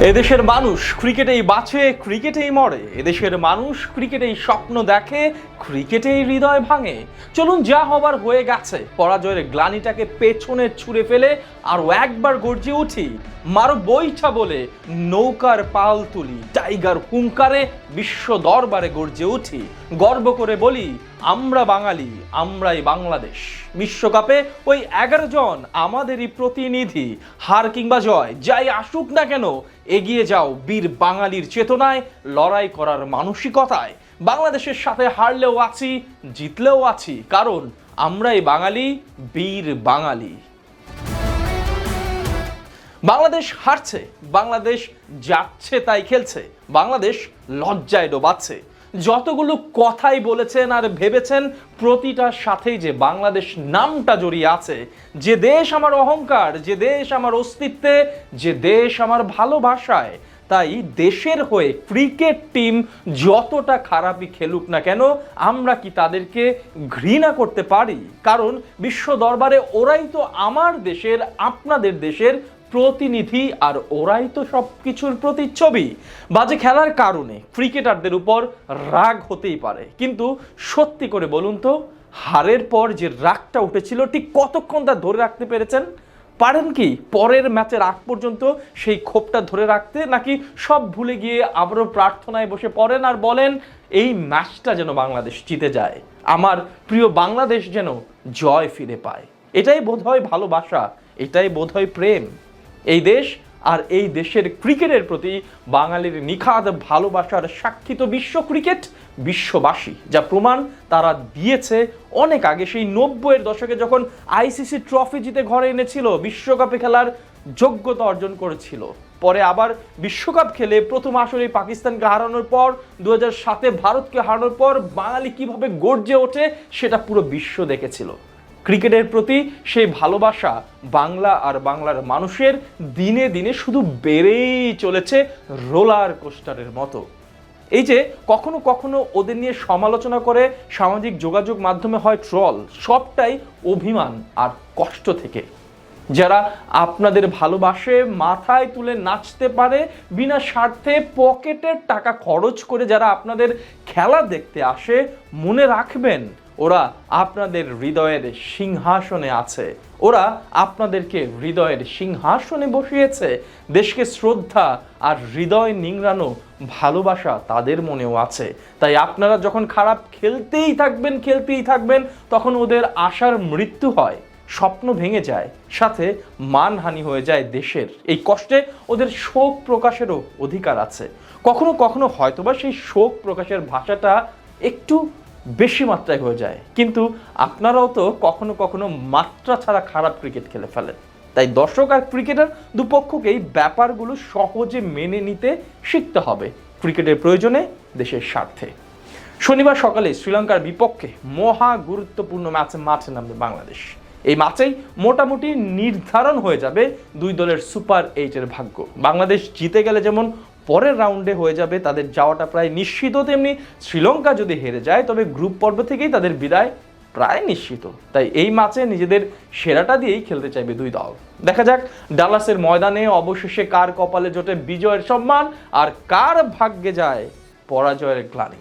এদেশের মানুষ ক্রিকেটেই বাঁচে, ক্রিকেটেই মরে। এদেশের মানুষ ক্রিকেটেই স্বপ্ন দেখে, ক্রিকেটেই হৃদয় ভাঙে। চলুন যা হবার হয়ে গেছে, পরাজয়ের গ্লানিটাকে পেছনে ছুঁড়ে ফেলে, আরও একবার গর্জে উঠি মারো বইটা বলে নৌকার পাল তুলি, টাইগার হুঙ্কারে বিশ্ব দরবারে গর্জে উঠি। গর্ব করে বলি, আমরা বাঙালি, আমরাই বাংলাদেশ। বিশ্বকাপে ওই এগারো জন আমাদেরই প্রতিনিধি। হার কিংবা জয়, যাই আসুক না কেন, এগিয়ে যাও বীর বাঙালির চেতনায়, লড়াই করার মানসিকতায়। বাংলাদেশের সাথে হারলেও আছি, জিতলেও আছি, কারণ আমরাই বাঙালি, বীর বাঙালি। বাংলাদেশ হারছে, বাংলাদেশ যাচ্ছে, তাই খেলছে। বাংলাদেশ লজ্জায় ডোবাচ্ছে। যতগুলো কথাই বলেছেন আর ভেবেছেন প্রতিটার সাথেই যে বাংলাদেশ নামটা জড়িয়ে আছে, যে দেশ আমার অহংকার, যে দেশ আমার অস্তিত্বে, যে দেশ আমার ভালোবাসায়, তাই দেশের হয়ে ক্রিকেট টিম যতটা খারাপই খেলুক না কেন, আমরা কি তাদেরকে ঘৃণা করতে পারি? কারণ বিশ্ব দরবারে ওরাই তো আমার দেশের, আপনাদের দেশের প্রতিনিধি আর ওরাই তো সব কিছুর প্রতিচ্ছবি। বাজে খেলার কারণে ক্রিকেটারদের উপর রাগ হতেই পারে। কিন্তু সত্যি করে বলুন তো, হারের পর যে রাগটা উঠেছিল, ঠিক কতক্ষণ তা ধরে রাখতে পেরেছেন? পারেন কি, পরের ম্যাচের আগ পর্যন্ত সেই ক্ষোভটা ধরে রাখতে, নাকি সব ভুলে গিয়ে আবারও প্রার্থনায় বসে পড়েন আর বলেন, এই ম্যাচটা যেন বাংলাদেশ জিতে যায়, আমার প্রিয় বাংলাদেশ যেন জয় ফিরে পায়। এটাই বোধহয় ভালোবাসা, এটাই বোধহয় প্রেম। এই দেশ আর এই দেশের ক্রিকেটের প্রতি বাঙালির নিখাদ ভালোবাসার সাক্ষিত বিশ্ব ক্রিকেট বিশ্ববাসী, যা প্রমাণ তারা দিয়েছে অনেক আগে, সেই নব্বইয়ের দশকে যখন আইসিসি ট্রফি জিতে ঘরে এনেছিল, বিশ্বকাপে খেলার যোগ্যতা অর্জন করেছিল। পরে আবার বিশ্বকাপ খেলে প্রথম আসরে পাকিস্তানকে হারানোর পর দু সাতে ভারতকে হারানোর পর বাঙালি কীভাবে গর্জে ওঠে সেটা পুরো বিশ্ব দেখেছিল। ক্রিকেটের প্রতি সেই ভালোবাসা বাংলা আর বাংলার মানুষের দিনে দিনে শুধু বেড়েই চলেছে রোলার কোস্টারের মতো। এই যে কখনো কখনো ওদের নিয়ে সমালোচনা করে সামাজিক যোগাযোগ মাধ্যমে হয় ট্রল, সবটাই অভিমান আর কষ্ট থেকে। যারা আপনাদের ভালোবাসে মাথায় তুলে নাচতে পারে, বিনা স্বার্থে পকেটের টাকা খরচ করে যারা আপনাদের খেলা দেখতে আসে, মনে রাখবেন ওরা আপনাদের হৃদয়ের সিংহাসনে আছে। ওরা আপনাদেরকে হৃদয়ের সিংহাসনে বসিয়েছে। দেশকে শ্রদ্ধা আর হৃদয় নিংড়ানো ভালোবাসা তাদের মনেও আছে। তাই আপনারা যখন খারাপ খেলতেই থাকবেন খেলতেই থাকবেন, তখন ওদের আশার মৃত্যু হয়। স্বপ্ন ভেঙে যায়। সাথে মানহানি হয়ে যায় দেশের। এই কষ্টে ওদের শোক প্রকাশেরও অধিকার আছে। কখনো কখনো হয়তোবা সেই শোক প্রকাশের ভাষাটা একটু বেশি মাত্রায় হয়ে যায়। কিন্তু আপনারাও তো কখনো কখনো মাত্রা ছাড়া খারাপ ক্রিকেট খেলে ফেলেন। তাই দর্শক আর ক্রিকেটার দুপক্ষকেই ব্যাপারগুলো সহজে মেনে নিতে শিখতে হবে ক্রিকেটের প্রয়োজনে দেশের স্বার্থে। শনিবার সকালে শ্রীলঙ্কার বিপক্ষে মহা গুরুত্বপূর্ণ ম্যাচে মাঠে নামবে বাংলাদেশ। এই ম্যাচেই মোটামুটি নির্ধারণ হয়ে যাবে দুই দলের সুপার এইটের ভাগ্য। বাংলাদেশ জিতে গেলে যেমন পরের রাউন্ডে হয়ে যাবে, তাদের যাওয়াটা প্রায় নিশ্চিত তেমনি। শ্রীলঙ্কা যদি হেরে যায়, তবে গ্রুপ পর্ব থেকেই তাদের বিদায় প্রায় নিশ্চিত। তাই এই ম্যাচে নিজেদের সেরাটা দিয়েই খেলতে চাইবে দুই দল। দেখা যাক ডালাসের ময়দানে অবশেষে কার কপালে জোটে বিজয়ের সম্মান আর কার ভাগ্যে যায় পরাজয়ের গ্লানি।